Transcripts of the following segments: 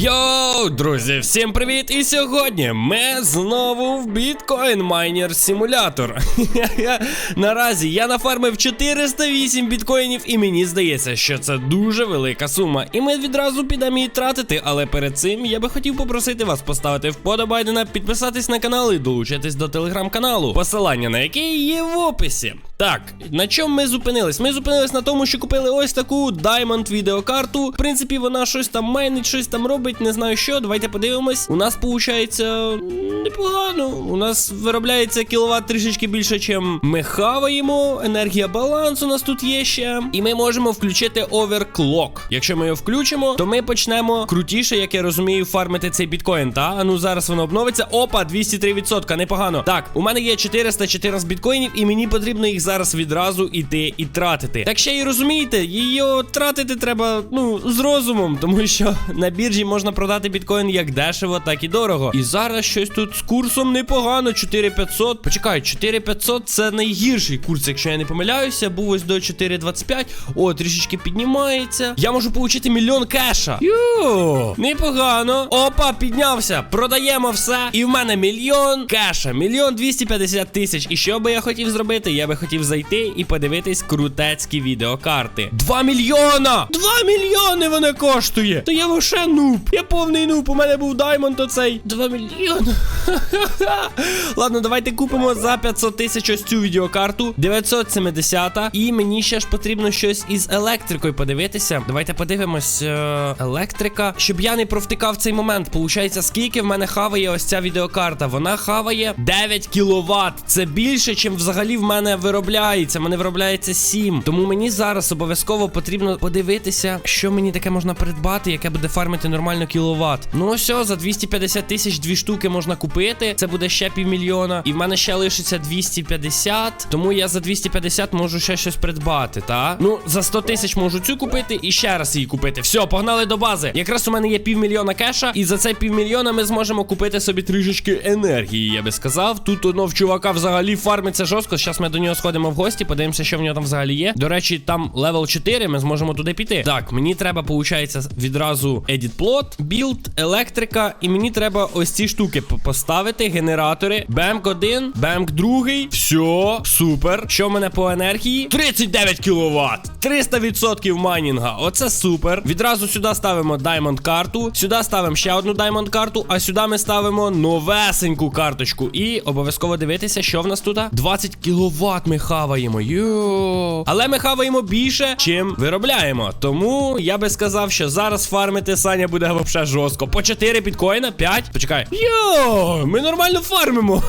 Йоу, друзі, всім привіт! І сьогодні ми знову в Bitcoin Miner Simulator. Наразі я нафармив 408 біткоїнів, і мені здається, що це дуже велика сума. І ми відразу підемо її тратити. Але перед цим я би хотів попросити вас поставити вподобайдена, підписатись на канал і долучитись до телеграм-каналу, посилання на який є в описі. Так, на чому ми зупинились? Ми зупинились на тому, що купили ось таку Diamond відеокарту. В принципі, вона щось там майнить, щось там робить, не знаю що. Давайте подивимось. У нас виходить непогано. У нас виробляється кіловат трішечки більше, чим ми хаваємо. Енергія балансу у нас тут є ще. І ми можемо включити overclock. Якщо ми його включимо, то ми почнемо крутіше, як я розумію, фармити цей біткоін. Та ну зараз воно обновиться. Опа, 203%, непогано. Так, у мене є 414 біткоїнів, і мені потрібно їх зараз відразу іти і тратити. Так ще й розумієте, її тратити треба ну з розумом, тому що на біржі можна продати біткоін як дешево, так і дорого. І зараз щось тут з курсом непогано. 4500. Почекай, 4500 це найгірший курс, якщо я не помиляюся. Був ось до 4,25. О, трішечки піднімається. Я можу отримати мільйон кеша. Ю, непогано. Опа, піднявся. Продаємо все. І в мене мільйон кеша. Мільйон 250 тисяч. І що би я хотів зробити? Я би хотів зайти і подивитись крутецькі відеокарти. 2 мільйона! 2 мільйони вона коштує! То я вообще нуб. Я повний нуб. У мене був даймонд оцей. 2 мільйони. Ладно, давайте купимо за 500 тисяч ось цю відеокарту. 970. І мені ще ж потрібно щось із електрикою подивитися. Давайте подивимось. е, Електрика. Щоб я не провтикав цей момент. Получається, скільки в мене хаває ось ця відеокарта? Вона хаває 9 кВт. Це більше, чим взагалі в мене виробляється. В мене виробляється 7. Тому мені зараз обов'язково потрібно подивитися, що мені таке можна придбати, яке буде фармити нормально кіловат. Ну ось, за 250 тисяч дві штуки можна купити. Це буде ще півмільйона. І в мене ще лишиться 250. Тому я за 250 можу ще щось придбати, та? Ну, за 100 тисяч можу цю купити і ще раз її купити. Все, погнали до бази. Якраз у мене є півмільйона кеша, і за це півмільйона ми зможемо купити собі трішечки енергії, я би сказав. Тут одно в чувака взагалі фармиться жорстко. Зараз ми до нього сходимо в гості, подивимося, що в нього там взагалі є. До речі, там левел 4, ми зможемо туди піти. Так, мені треба, виходить, відразу edit plot, build, електрика, і мені треба ось ці штуки поставити, генератори. Бемк 1, бемк 2. Все, супер. Що в мене по енергії? 39 кВт. 300% майнінга. Оце супер. Відразу сюди ставимо Diamond карту. Сюди ставимо ще одну Diamond карту, а сюди ми ставимо новесеньку карточку. І обов'язково дивитися, що в нас тут. 20 кВт ми хаваємо. Йо. Але ми хаваємо більше, чим виробляємо. Тому я би сказав, що зараз фармити Саня буде взагалі жорстко. По 4 біткоїна, 5. Почекай. Йо, ми нормально фармимо.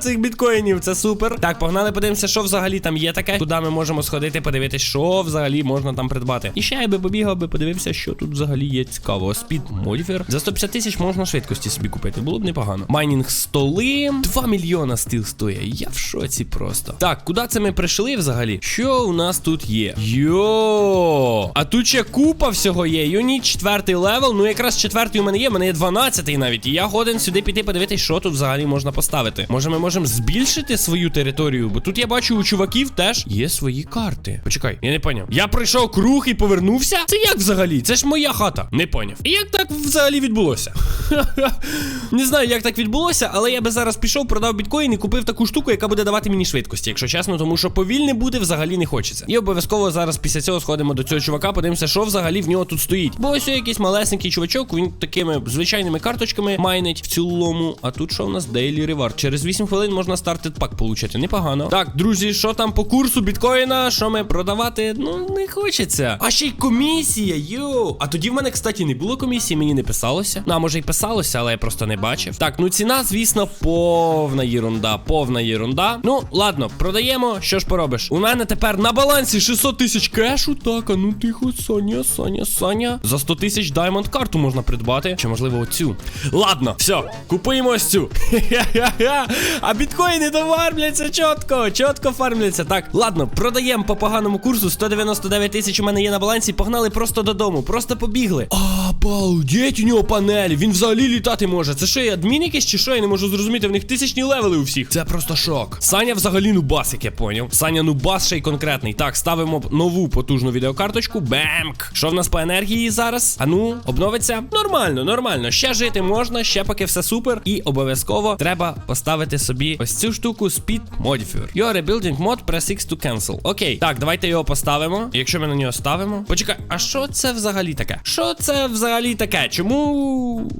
Цих біткоїнів, це супер. Так, погнали, подивимося, що взагалі там є таке. Куди ми можемо сходити, подивитися, що взагалі можна там придбати. І ще я би побігав би, подивився, що тут взагалі є цікаво. Спід модіфер. За 150 тисяч можна швидкості собі купити. Було б непогано. Майнінг столи. 2 мільйона стил стоїть. Я в шоці просто. Так, куди це ми прийшли взагалі? Що у нас тут є? Йо! А тут ще купа всього є. Юніт четвертий левел. Ну якраз четвертий у мене є. У мене є 12 навіть. І я годен сюди піти подивитись, що тут взагалі можна поставити. Може, ми можемо збільшити свою територію? Бо тут я бачу у чуваків теж є свої карти. Почекай, я не поняв. Я пройшов круг і повернувся. Це як взагалі? Це ж моя хата. Не поняв. І як так взагалі відбулося? Не знаю, як так відбулося, але я би зараз пішов, продав біткоін і купив таку штуку, яка буде давати мені швидкості, якщо чесно, тому що повільне буде взагалі не хочеться. І обов'язково зараз після цього сходимо до цього чувака, подивимося, що взагалі в нього тут стоїть. Бо ось якийсь малесенький чувачок, він такими звичайними карточками майнить в цілому. А тут що у нас Daily Reward? Через 8 хвилин можна стартед пак получити. Непогано. Так, друзі, що там по курсу біткоїна? Що ми продавати? Ну, не хочеться. А ще й комісія, йоу. А тоді в мене, кстати, не було комісії, мені не писалося. Ну, а може й писалося, але я просто не бачив. Так, ну ціна, звісно, повна єрунда, повна єрунда. Ну, ладно, продаємо. Що ж поробиш? У мене тепер на балансі 600 тисяч кешу. Так, а ну тихо, Соня, Соня, Соня. За 100 тисяч даймонд карту можна придбати. Чи можливо оцю? Ладно, все, купуємо ось цю. А біткоїни то фармляться чітко, чітко фармляться. Так, ладно, продаємо по поганому курсу. 199 тисяч у мене є на балансі. Погнали просто додому, просто побігли. Обалдеть у нього панелі. Він взагалі. літати може? Це що, я адмін якийсь чи що? Я не можу зрозуміти, в них тисячні левели у всіх. Це просто шок. Саня взагалі нубас, як я поняв. Саня нубас ще й конкретний. Так, ставимо нову потужну відеокарточку. Бемк. Що в нас по енергії зараз? А ну, обновиться? Нормально, нормально. Ще жити можна, ще поки все супер. І обов'язково треба поставити собі ось цю штуку Speed Modifier. You are rebuilding mod, press X to cancel. Окей, так, давайте його поставимо. Якщо ми на нього ставимо. Почекай, а що це взагалі таке? Що це взагалі таке? Чому?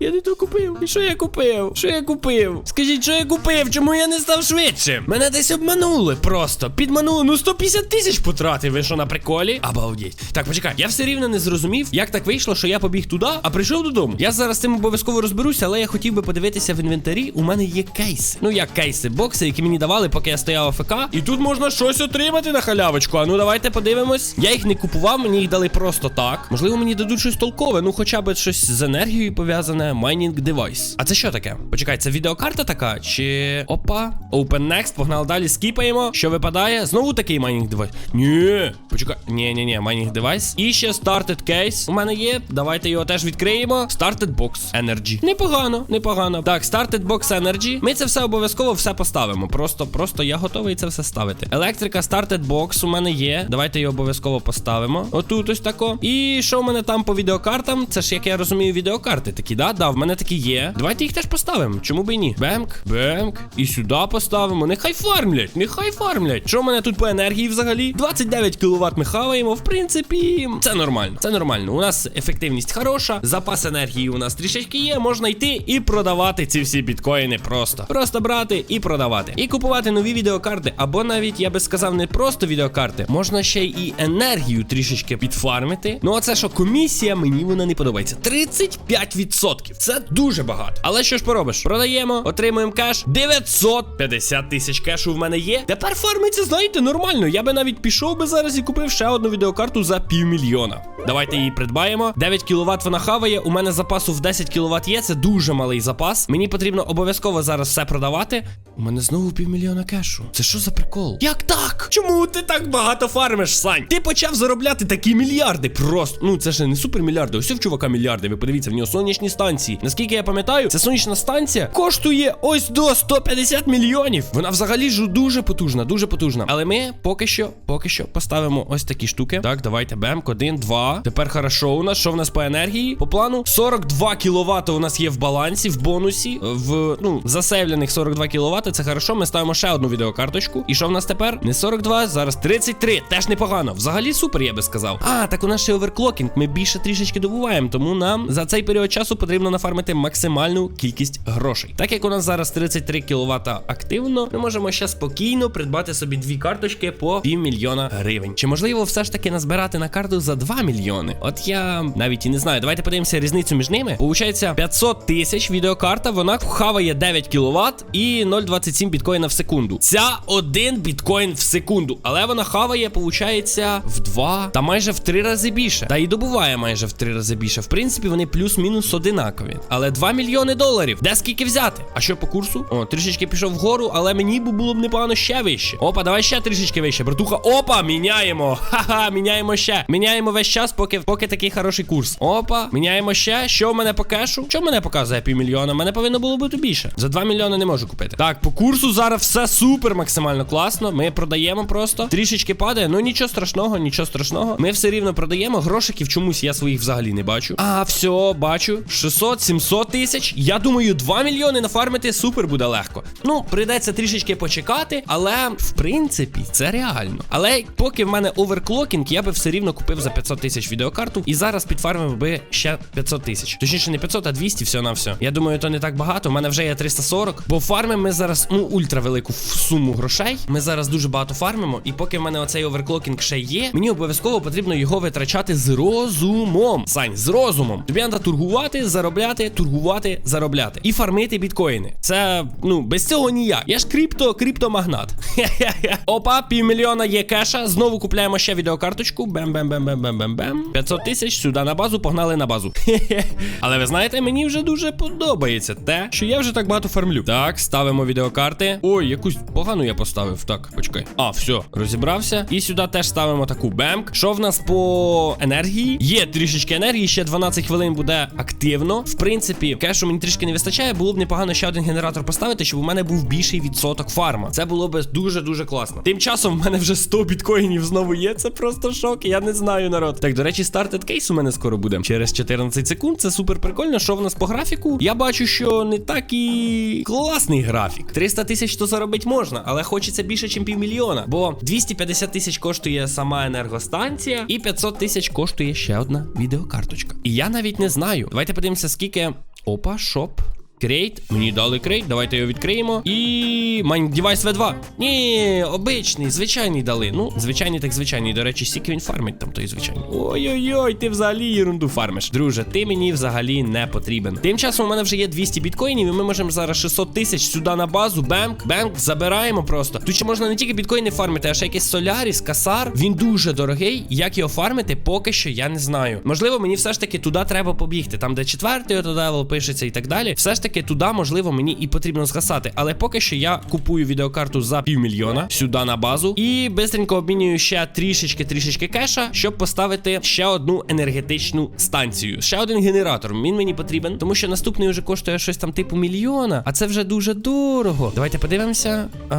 Я не то купив. І що я купив? Що я купив? Скажіть, що я купив? Чому я не став швидше? Мене десь обманули просто. Підманули. Ну 150 тисяч потратив. Ви що на приколі? Обалдеть. Так, почекай. Я все рівно не зрозумів, як так вийшло, що я побіг туди, а прийшов додому. Я зараз цим обов'язково розберуся, але я хотів би подивитися в інвентарі. У мене є кейси. Ну як кейси, бокси, які мені давали, поки я стояв АФК. І тут можна щось отримати на халявочку. А ну давайте подивимось. Я їх не купував, мені їх дали просто так. Можливо, мені дадуть щось толкове, ну хоча б щось з енергією пов'язане. Майнінг девайс. А це що таке? Почекай, це відеокарта така? Чи. Опа. Open next, погнали далі, скіпаємо. Що випадає? Знову такий майнінг девайс. Ні. Почекай. Ні, ні, ні, майнінг девайс. І ще started case. У мене є. Давайте його теж відкриємо. Started box energy. Непогано, непогано. Так, started box energy. Ми це все обов'язково все поставимо. Просто, просто я готовий це все ставити. Електрика started box у мене є. Давайте його обов'язково поставимо. Отут ось тако. І що в мене там по відеокартам? Це ж, як я розумію, відеокарти такі, да? Да, в мене такі є. Давайте їх теж поставимо. Чому б і ні? Бемк, бемк. І сюди поставимо. Нехай фармлять, нехай фармлять. Що в мене тут по енергії взагалі? 29 кВт ми хаваємо. В принципі, це нормально. Це нормально. У нас ефективність хороша, запас енергії у нас трішечки є. Можна йти і продавати ці всі біткоїни просто. Просто брати і продавати. І купувати нові відеокарти. Або навіть я би сказав, не просто відеокарти. Можна ще і енергію трішечки підфармити. Ну а це що комісія, мені вона не подобається. 35%. Це дуже багато. Але що ж поробиш? Продаємо, отримуємо кеш. 950 тисяч кешу в мене є. Тепер фармиться, знаєте, нормально. Я би навіть пішов би зараз і купив ще одну відеокарту за півмільйона. Давайте її придбаємо. 9 кВт вона хаває. У мене запасу в 10 кВт є. Це дуже малий запас. Мені потрібно обов'язково зараз все продавати. У мене знову півмільйона кешу. Це що за прикол? Як так? Чому ти так багато фармиш, Сань? Ти почав заробляти такі мільярди. Просто ну це ж не супермільярди. Ось в чувака мільярди. Ви подивіться, в нього сонячні станції. Наскільки я пам'ятаю, ця сонячна станція коштує ось до 150 мільйонів. Вона взагалі ж дуже потужна, дуже потужна. Але ми поки що, поки що поставимо ось такі штуки. Так, давайте бемк, один, два. Тепер хорошо у нас. Що в нас по енергії? По плану 42 кВт у нас є в балансі, в бонусі. В ну засейвлених 42 кВт. Це хорошо. Ми ставимо ще одну відеокарточку. І що в нас тепер? Не 42, зараз 33. Теж непогано. Взагалі супер, я би сказав. А, так у нас ще оверклокінг. Ми більше трішечки добуваємо, тому нам за цей період часу потрібно нафармити максимальну кількість грошей. Так як у нас зараз 33 кВт активно, ми можемо ще спокійно придбати собі дві карточки по півмільйона гривень. Чи можливо все ж таки назбирати на карту за 2 мільйони? От я навіть і не знаю. Давайте подивимося різницю між ними. Получається 500 тисяч відеокарта, вона хаває 9 кВт і 0,27 біткоїна в секунду. Ця один біткоін в секунду, але вона хаває, получається, в 2 та майже в 3 рази більше. Та і добуває майже в 3 рази більше. В принципі, вони плюс-мінус одинакові. Але 2 мільйони доларів. Де скільки взяти? А що по курсу? О, трішечки пішов вгору, але мені було б непогано ще вище. Опа, давай ще трішечки вище. Братуха, опа, міняємо. Ха-ха, міняємо ще. Міняємо весь час, поки поки такий хороший курс. Опа, міняємо ще. Що в мене по кешу? Що в мене показує півмільйона? Мене повинно було бути більше. За 2 мільйони не можу купити. Так, по курсу зараз все супер максимально класно. Ми продаємо просто. Трішечки падає. Ну нічого страшного, нічого страшного. Ми все рівно продаємо. Грошиків чомусь я своїх взагалі не бачу. А, все, бачу. 600-700 тисяч. Я думаю, 2 мільйони нафармити супер буде легко. Ну, прийдеться трішечки почекати, але в принципі це реально. Але поки в мене оверклокінг, я би все рівно купив за 500 тисяч відеокарту і зараз підфармив би ще 500 тисяч. Точніше, не 500, а 200 все на все. Я думаю, то не так багато. У мене вже є 340. Бо фармимо ми зараз ну ультра велику суму грошей. Ми зараз дуже багато фармимо. І поки в мене оцей оверклокінг ще є, мені обов'язково потрібно його витрачати з розумом. Сань, з розумом. Тобі треба торгувати, заробляти, торгувати, заробляти і фармити біткоїни. Це ну без цього ніяк. Я ж крипто, криптомагнат. Хе-хе-хе. Опа, півмільйона є кеша. Знову купляємо ще відеокарточку. Бем-бем-бем-бем-бем-бем-бем. 500 тисяч сюди на базу, погнали на базу. Але ви знаєте, мені вже дуже подобається те, що я вже так багато фармлю. Так, ставимо відеокарти. Ой, якусь погану я поставив. Так, почекай. А, все, розібрався. І сюди теж ставимо таку бемк. Що в нас по енергії? Є трішечки енергії, ще 12 хвилин буде активно. В принципі, кешу мені трішки не вистачає. Було б непогано ще один генератор поставити, щоб у мене був більший відсоток фарма. Це було б дуже дуже класно. Тим часом в мене вже 100 біткоїнів знову є. Це просто шок. Я не знаю, народ. Так, до речі, стартед кейс у мене скоро буде. Через 14 секунд. Це супер прикольно. Що в нас по графіку? Я бачу, що не так і класний графік. 300 тисяч то заробити можна, але хочеться більше, ніж півмільйона. Бо 250 тисяч коштує сама енергостанція, і 500 тисяч коштує ще одна відеокарточка. І я навіть не знаю. Давайте подивимося, скільки. Опа, шоп. Крейт, мені дали крейт, давайте його відкриємо. І. Девайс V2. Ні, обичний, звичайний дали. Ну, звичайний, так звичайний. До речі, скільки він фармить там той звичайний. Ой-ой-ой, ти взагалі ерунду фармиш. Друже, ти мені взагалі не потрібен. Тим часом у мене вже є 200 біткоїнів, і ми можемо зараз 600 тисяч сюди на базу. Бемк, бемк, забираємо просто. Тут ще можна не тільки біткоїни фармити, а ще якийсь Соляріс, Касар. Він дуже дорогий. Як його фармити, поки що я не знаю. Можливо, мені все ж таки туди треба побігти. Там, де четвертий левел пишеться і так далі. Все ж таки туди, можливо, мені і потрібно згасати. Але поки що я купую відеокарту за півмільйона сюди на базу. І бистренько обмінюю ще трішечки-трішечки кеша, щоб поставити ще одну енергетичну станцію. Ще один генератор. Він мені потрібен, тому що наступний вже коштує щось там типу мільйона, а це вже дуже дорого. Давайте подивимося. А,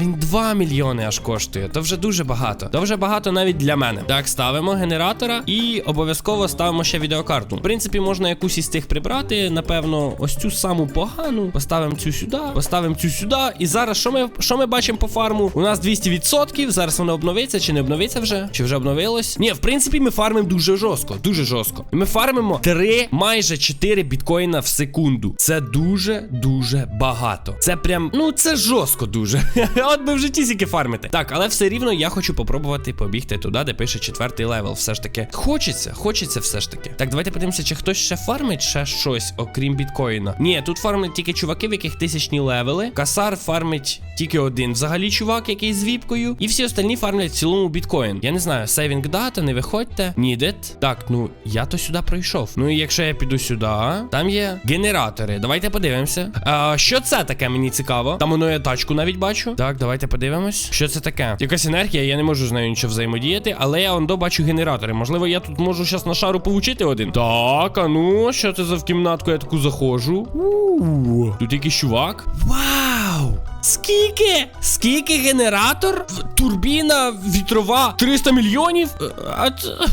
він 2 мільйони аж коштує. То вже дуже багато. То вже багато навіть для мене. Так, ставимо генератора і обов'язково ставимо ще відеокарту. В принципі, можна якусь із цих прибрати. Напевно, ось цю саму погану. Поставимо цю сюди, поставимо цю сюди. І зараз що ми що ми бачимо по фарму? У нас 200%. Зараз воно обновиться чи не обновиться вже? Чи вже обновилось? Ні, в принципі, ми фармимо дуже жорстко. Дуже жорстко. І ми фармимо 3, майже 4 біткоїна в секунду. Це дуже дуже багато. Це прям, ну це жорстко дуже. От би в житті тільки фармити. Так, але все рівно я хочу попробувати побігти туди, де пише четвертий левел. Все ж таки. Хочеться, хочеться все ж таки. Так, давайте подивимося, чи хтось ще фармить ще щось, окрім біткоїна. Ні, тут фармлять тільки чуваки, в яких тисячні левели. Касар фармить тільки один взагалі чувак, який з віпкою. І всі остальні фармлять в цілому біткоін. Я не знаю, сейвінг дата, не виходьте. Нідет. Так, ну я то сюди пройшов. Ну і якщо я піду сюди, там є генератори. Давайте подивимося. А, що це таке? Мені цікаво. Там воно я тачку навіть бачу. Так, давайте подивимось. Що це таке? Якась енергія, я не можу з нею нічого взаємодіяти, але я ондо бачу генератори. Можливо, я тут можу зараз на шару получити один. Так, а ну, що це за в кімнатку? Я таку заходжу. У, Тут якийсь чувак. Вау! Скільки? Скільки генератор? Турбіна вітрова 300 мільйонів? Е, А це.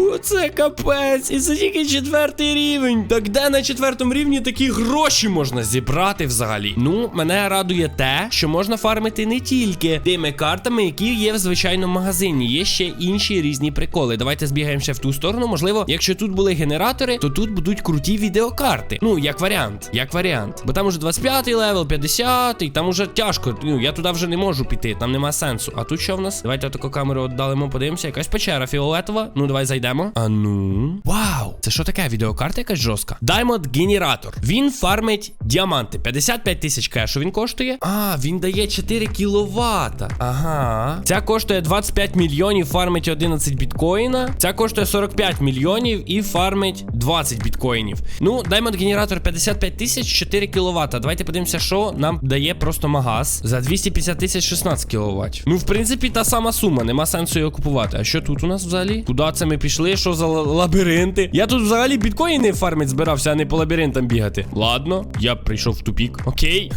Оце капець. І це тільки четвертий рівень. Так де на четвертому рівні такі гроші можна зібрати взагалі? Ну, мене радує те, що можна фармити не тільки тими картами, які є в звичайному магазині. Є ще інші різні приколи. Давайте збігаємо ще в ту сторону. Можливо, якщо тут були генератори, то тут будуть круті відеокарти. Ну, як варіант, як варіант. Бо там уже 25-й левел, 50-й, там уже тяжко. Ну, я туди вже не можу піти, там нема сенсу. А тут що в нас? Давайте отаку камеру віддалимо, подивимося. Якась печера фіолетова. Ну, давай зайдемо. А ну. Вау! Це що таке? Відеокарта якась жорстка. Diamond генератор. Він фармить діаманти. 55 тисяч кешу він коштує. А, він дає 4 кіловата. Ага. Ця коштує 25 мільйонів, фармить 11 біткоїна. Ця коштує 45 мільйонів і фармить 20 біткоїнів. Ну, Diamond генератор 55 тисяч, 4 кіловата. Давайте подивимося, що нам дає просто магаз. За 250 тисяч 16 кіловат. Ну, в принципі, та сама сума, нема сенсу його купувати. А що тут у нас взагалі? Куди це ми пішли? Що за лабіринти? Я тут взагалі біткоїни фармить збирався, а не по лабіринтам бігати. Ладно, я прийшов в тупік. Окей.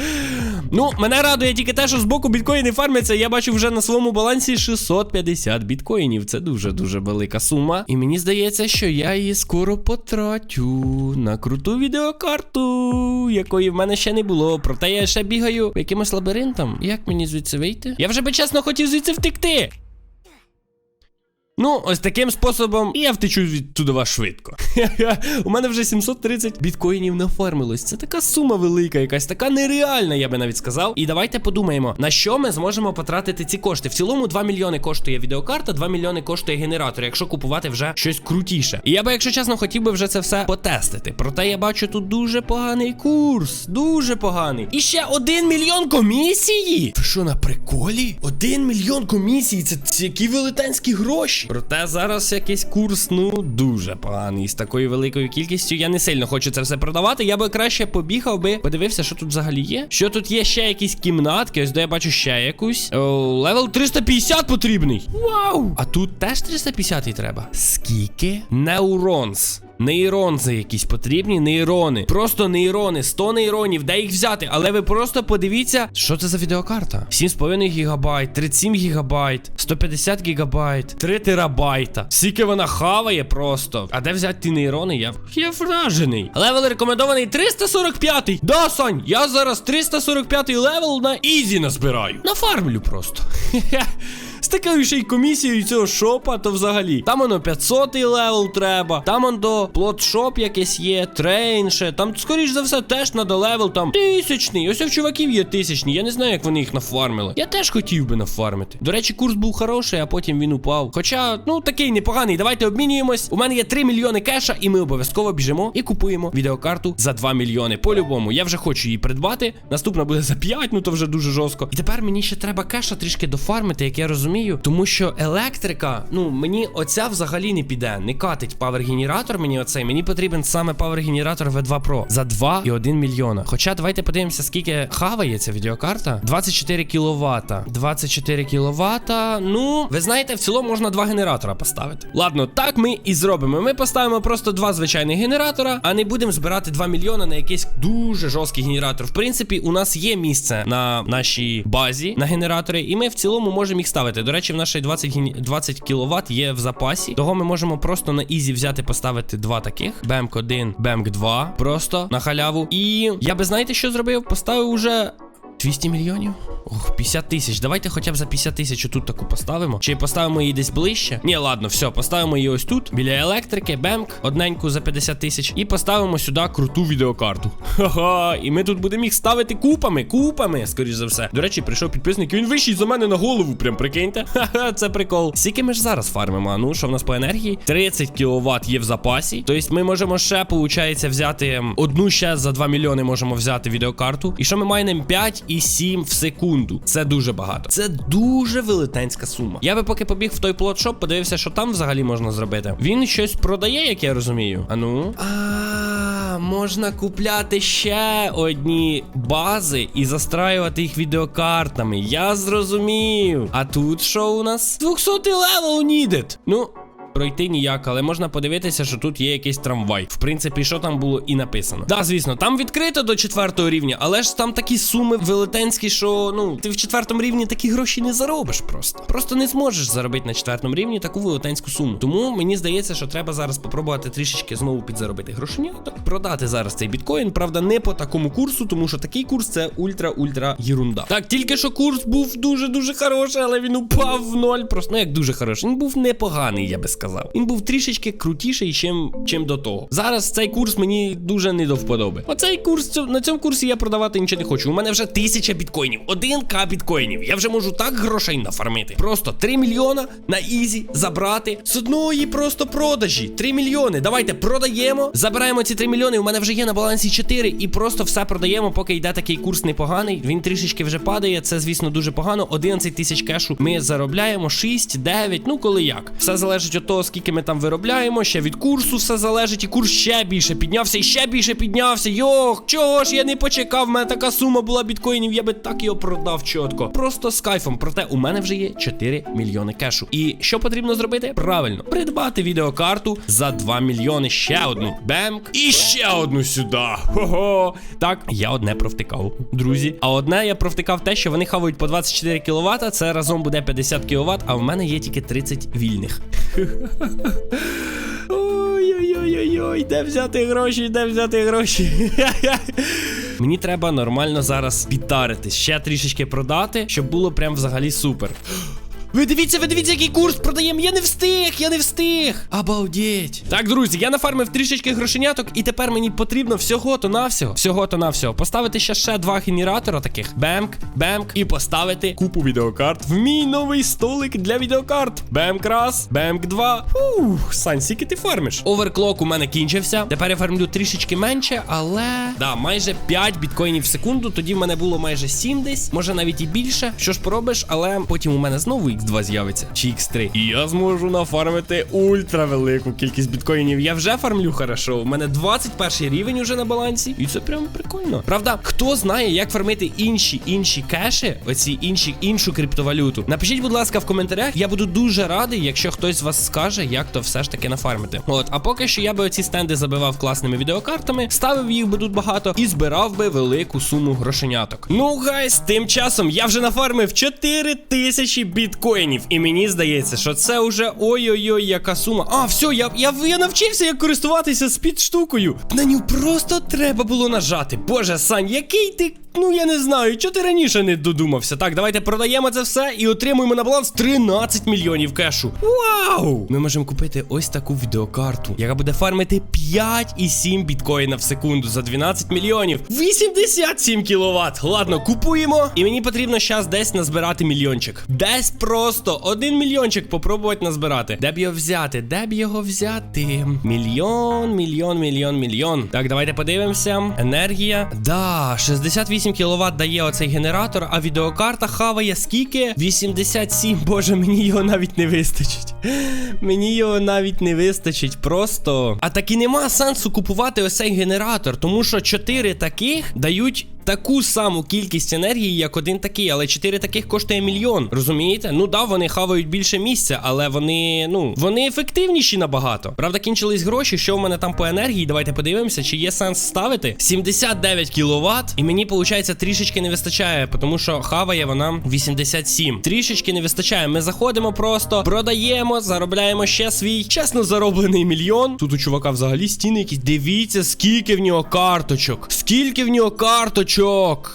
ну, мене радує тільки те, що з боку біткоїни фармляться. Я бачу вже на своєму балансі 650 біткоїнів. Це дуже-дуже велика сума. І мені здається, що я її скоро потрачу на круту відеокарту, якої в мене ще не було. Проте я ще бігаю якимось лабіринтам. Як мені звідси вийти? Я вже би чесно хотів звідси втекти. Ну, ось таким способом я втечу відтуди вас швидко. У мене вже 730 біткоїнів нафармилось. Це така сума велика, якась така нереальна, я би навіть сказав. І давайте подумаємо, на що ми зможемо потратити ці кошти. В цілому 2 мільйони коштує відеокарта, 2 мільйони коштує генератор, якщо купувати вже щось крутіше. І я би, якщо чесно, хотів би вже це все потестити. Проте я бачу тут дуже поганий курс. Дуже поганий. І ще 1 мільйон комісії. Ви що на приколі? 1 мільйон комісії. Це, це які велетенські гроші. Гроші. Проте зараз якийсь курс, ну дуже поганий. З такою великою кількістю я не сильно хочу це все продавати. Я би краще побігав би, подивився, що тут взагалі є. Що тут є ще якісь кімнатки, ось де я бачу ще якусь. О, левел 350 потрібний. Вау! А тут теж 350 й треба. Скільки? Неуронс. Нейронзи якісь потрібні, нейрони. Просто нейрони, 100 нейронів, де їх взяти? Але ви просто подивіться, що це за відеокарта. 7,5 гігабайт, 37 гігабайт, 150 гігабайт, 3 терабайта. Скільки вона хаває просто. А де взяти ті нейрони? Я, я вражений. Левел рекомендований 345. Да, Сань, я зараз 345 левел на ізі назбираю. Нафармлю просто. Хе-хе. З такою ще й комісією цього шопа, то взагалі. Там воно 500 левел треба. Там он до плотшоп якесь є, трейнше. Там, скоріш за все, теж надо левел там тисячний. Ось у чуваків є тисячні. Я не знаю, як вони їх нафармили. Я теж хотів би нафармити. До речі, курс був хороший, а потім він упав. Хоча, ну такий непоганий. Давайте обмінюємось. У мене є 3 мільйони кеша, і ми обов'язково біжимо і купуємо відеокарту за 2 мільйони. По-любому, я вже хочу її придбати. Наступна буде за 5, ну то вже дуже жорстко. І тепер мені ще треба кеша трішки дофармити, як я розумію. Тому що електрика, ну мені оця взагалі не піде. Не катить павер-генератор мені оцей. Мені потрібен саме павер-генератор V2 Pro за 2,1 мільйона. Хоча давайте подивимося, скільки хаває ця відеокарта. 24 кВт. 24 кВт. Ну, ви знаєте, в цілому можна два генератора поставити. Ладно, так ми і зробимо. Ми поставимо просто два звичайних генератора, а не будемо збирати 2 мільйони на якийсь дуже жорсткий генератор. В принципі, у нас є місце на нашій базі на генератори, і ми в цілому можемо їх ставити. До речі, в нашій 20, 20 кВт є в запасі. Того ми можемо просто на ізі взяти, поставити два таких: бемк 1 бемк 2 Просто на халяву. І я би знаєте, що зробив? Поставив уже 200 мільйонів? Ох, 50 тисяч. Давайте хоча б за 50 тисяч тут таку поставимо. Чи поставимо її десь ближче? Ні, ладно, все, поставимо її ось тут, біля електрики, бемк, одненьку за 50 тисяч. І поставимо сюди круту відеокарту. Ха-ха, і ми тут будемо їх ставити купами, купами, скоріш за все. До речі, прийшов підписник, і він вищий за мене на голову, прям прикиньте. Ха-ха, це прикол. Скільки ми ж зараз фармимо? А Ну, що в нас по енергії? 30 кВт є в запасі. Тобто ми можемо ще, получається, взяти ем, одну ще за 2 мільйони можемо взяти відеокарту. І що ми маємо 5 і 7 в секунду. Це дуже багато. Це дуже велетенська сума. Я би поки побіг в той плотшоп, подивився, що там взагалі можна зробити. Він щось продає, як я розумію. А ну. А, можна купляти ще одні бази і застраювати їх відеокартами. Я зрозумів. А тут що у нас? 200 левел needed. Ну. Пройти ніяк, але можна подивитися, що тут є якийсь трамвай. В принципі, що там було і написано. Да, звісно, там відкрито до четвертого рівня, але ж там такі суми велетенські, що ну ти в четвертому рівні такі гроші не заробиш просто. Просто не зможеш заробити на четвертому рівні таку велетенську суму. Тому мені здається, що треба зараз попробувати трішечки знову підзаробити грошеняток, продати зараз цей біткоін. Правда, не по такому курсу, тому що такий курс це ультра-ультра єрунда. Так, тільки що курс був дуже-дуже хороший, але він упав в ноль. Просто ну як дуже хороший. Він був непоганий, я би сказав. Він був трішечки крутіший, чим, чим до того. Зараз цей курс мені дуже не до вподоби. Оцей курс на цьому курсі я продавати нічого не хочу. У мене вже тисяча біткоїнів, 1к біткоїнів. Я вже можу так грошей нафармити. Просто 3 мільйона на ізі забрати з одної просто продажі. 3 мільйони. Давайте продаємо. Забираємо ці 3 мільйони. У мене вже є на балансі 4 і просто все продаємо, поки йде такий курс непоганий. Він трішечки вже падає. Це, звісно, дуже погано. 11 тисяч кешу ми заробляємо. 6, 9, ну коли як. Все залежить від того, скільки ми там виробляємо. Ще від курсу все залежить. І курс ще більше піднявся і ще більше піднявся. Йох, чого ж я не почекав? У мене така сума була біткоїнів. Я би так його продав чітко. Просто з кайфом. Проте у мене вже є 4 мільйони кешу. І що потрібно зробити? Правильно, придбати відеокарту за 2 мільйони. Ще одну. Бемк. І ще одну сюди. Хо-хо. Так, я одне провтикав, друзі. А одне я провтикав те, що вони хавають по 24 кВт. Це разом буде 50 кВт, а в мене є тільки 30 вільних. Ой-ой-ой-ой, де взяти гроші, де взяти гроші. Мені треба нормально зараз підтаритись, ще трішечки продати, щоб було прям взагалі супер. Ви дивіться, ви дивіться, який курс продаємо. Я не встиг, я не встиг. Обалдеть. Так, друзі, я нафармив трішечки грошеняток, і тепер мені потрібно всього-то навсього. Всього-то навсього. Поставити ще ще два генератора таких. Бемк, бемк, і поставити купу відеокарт в мій новий столик для відеокарт. Бемк раз, бемк два. Ух, Сань, скільки ти фармиш? Оверклок у мене кінчився. Тепер я фармлю трішечки менше, але. Да, майже 5 біткоїнів в секунду. Тоді в мене було майже 7 десь, може навіть і більше. Що ж поробиш, але потім у мене знову X2 з'явиться, чи X3. І я зможу нафармити ультра велику кількість біткоїнів. Я вже фармлю хорошо. У мене 21 рівень уже на балансі. І це прям прикольно. Правда, хто знає, як фармити інші інші кеші, оці інші іншу криптовалюту. Напишіть, будь ласка, в коментарях. Я буду дуже радий, якщо хтось з вас скаже, як то все ж таки нафармити. От, а поки що я би оці стенди забивав класними відеокартами, ставив їх би тут багато і збирав би велику суму грошеняток. Ну, гайс, тим часом я вже нафармив 4 тисячі біткоїнів. І мені здається, що це уже ой-ой-ой, яка сума. А, все, я, я, я навчився, як користуватися спід штукою. На ню просто треба було нажати. Боже, Сань, який ти. Ну я не знаю, чого ти раніше не додумався. Так, давайте продаємо це все і отримуємо на баланс 13 мільйонів кешу. Вау! Ми можемо купити ось таку відеокарту, яка буде фармити 5,7 біткоїна в секунду за 12 мільйонів. 87 кіловат. Ладно, купуємо. І мені потрібно зараз десь назбирати мільйончик. Десь просто один мільйончик попробувати назбирати. Де б його взяти? Де б його взяти? Мільйон, мільйон, мільйон, мільйон. Так, давайте подивимося. Енергія. Да, 68 кВт дає оцей генератор, а відеокарта хаває скільки? 87. Боже, мені його навіть не вистачить. Мені його навіть не вистачить. Просто. А так і нема сенсу купувати ось цей генератор, тому що 4 таких дають. Таку саму кількість енергії, як один такий, але 4 таких коштує мільйон. Розумієте? Ну да, вони хавають більше місця, але вони, ну, вони ефективніші набагато. Правда, кінчились гроші. Що в мене там по енергії? Давайте подивимося, чи є сенс ставити. 79 кВт, і мені, виходить, трішечки не вистачає, тому що хаває вона 87. Трішечки не вистачає. Ми заходимо просто, продаємо, заробляємо ще свій чесно зароблений мільйон. Тут у чувака взагалі стіни якісь. Дивіться, скільки в нього карточок. Скільки в нього карточок.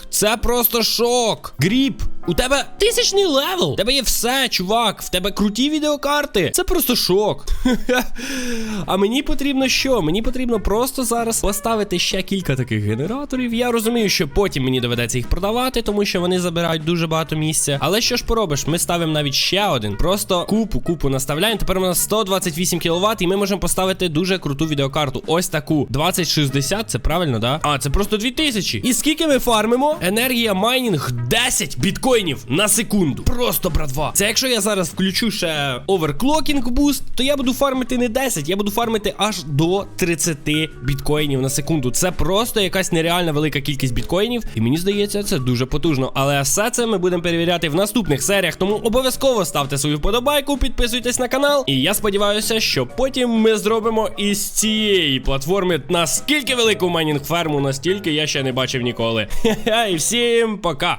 Це просто шок. Гріб. У тебе тисячний левел. У тебе є все, чувак. В тебе круті відеокарти. Це просто шок. а мені потрібно що? Мені потрібно просто зараз поставити ще кілька таких генераторів. Я розумію, що потім мені доведеться їх продавати, тому що вони забирають дуже багато місця. Але що ж поробиш? Ми ставимо навіть ще один. Просто купу, купу наставляємо. Тепер у нас 128 кВт, і ми можемо поставити дуже круту відеокарту. Ось таку. 2060, це правильно, да? А, це просто 2000. І скільки ми фармимо? Енергія майнінг 10 біткоїнів на секунду. Просто братва. Це якщо я зараз включу ще оверклокінг буст, то я буду фармити не 10, я буду фармити аж до 30 біткоїнів на секунду. Це просто якась нереальна велика кількість біткоїнів. І мені здається, це дуже потужно. Але все це ми будемо перевіряти в наступних серіях. Тому обов'язково ставте свою вподобайку, підписуйтесь на канал. І я сподіваюся, що потім ми зробимо із цієї платформи наскільки велику майнінг ферму, настільки я ще не бачив ніколи. І всім пока.